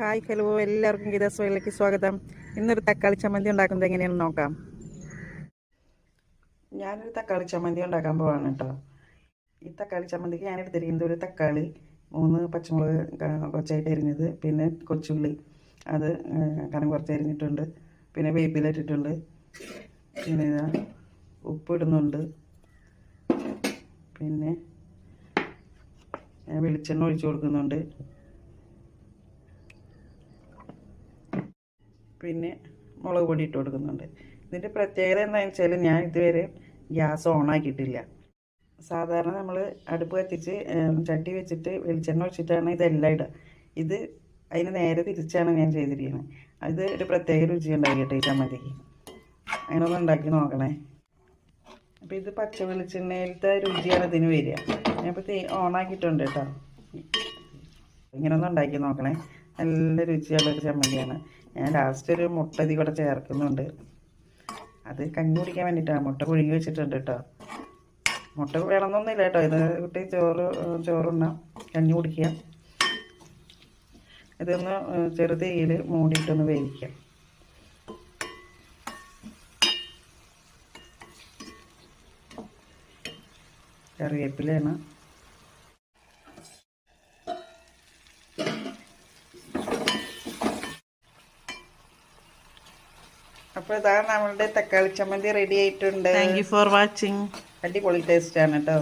Hi hello എല്ലാവർക്കും ഗീതാ സോയിലേക്ക് സ്വാഗതം. ഇന്നൊരു തക്കാളി ചമ്മന്തി ഉണ്ടാക്കുന്നത് എങ്ങനെയാണെന്ന് നോക്കാം. ഞാനൊരു തക്കാളി ചമ്മന്തി ഉണ്ടാക്കാൻ പോവാണ് കേട്ടോ ഈ തക്കാളി ചമ്മന്തിക്ക് ഞാൻ എടുത്തിരിക്കുന്നത് ഒരു തക്കാളി മൂന്ന് പച്ചമുളക് കുറച്ചായിട്ട് അരിഞ്ഞത് പിന്നെ കൊച്ചുള്ളി അത് കനം കുറച്ച് അരിഞ്ഞിട്ടുണ്ട് പിന്നെ വേപ്പില ഇട്ടിട്ടുണ്ട് പിന്നെ ഉപ്പ് ഇടുന്നുണ്ട് പിന്നെ വെളിച്ചെണ്ണ ഒഴിച്ചു കൊടുക്കുന്നുണ്ട്. പിന്നെ മുളക് പൊടി ഇട്ട് കൊടുക്കുന്നുണ്ട്. ഇതിന്റെ പ്രത്യേകത എന്താണെന്ന് വെച്ചാൽ ഞാൻ ഇതുവരെ ഗ്യാസ് ഓൺ ആക്കിയിട്ടില്ല. സാധാരണ നമ്മൾ അടുപ്പ് കത്തിച്ച് ചട്ടി വെച്ചിട്ട് വെളിച്ചെണ്ണ ഒഴിച്ചിട്ടാണ് ഇതെല്ലാം ഇടുക. ഇത് അതിന് നേരെ തിരിച്ചാണ് ഞാൻ ചെയ്തിരിക്കുന്നത്. അത് ഒരു പ്രത്യേക രുചി ഉണ്ടാക്കിയിട്ട് ഈ ചമ്മന്തിക്ക് അങ്ങനെ ഒന്ന് ഉണ്ടാക്കി നോക്കണേ. അപ്പോൾ ഇത് പച്ച വെളിച്ചെണ്ണയിലത്തെ രുചിയാണ് ഇതിന് വരിക. ഞാനിപ്പോൾ തീ ഓണാക്കിയിട്ടുണ്ട് കേട്ടോ. ഇങ്ങനെ ഒന്ന് ഉണ്ടാക്കി നോക്കണേ. നല്ല രുചിയുള്ള ഒരു ചമ്മന്തിയാണ്. ഞാൻ ലാസ്റ്റ് ഒരു മുട്ട ഇതി കൂടെ ചേർക്കുന്നുണ്ട്. അത് കഞ്ഞി കുടിക്കാൻ വേണ്ടിയിട്ടാണ് മുട്ട പുഴുങ്ങി വെച്ചിട്ടുണ്ട് കേട്ടോ മുട്ട വേണമെന്നൊന്നുമില്ല കേട്ടോ ഇത് കുട്ടി ചോറ് ചോറുണ്ണാം കഞ്ഞി കുടിക്കുക. ഇതൊന്ന് ചെറുതീയിൽ മൂടിയിട്ടൊന്ന് വേവിക്കാം കറിവേപ്പിലയാണ്. അപ്പോൾ ഇതാ നമ്മളുടെ തക്കാളി ചമ്മന്തി റെഡി ആയിട്ടുണ്ട്. താങ്ക് യു ഫോർ വാച്ചിങ് അടിപൊളി ടേസ്റ്റ് ആണ് കേട്ടോ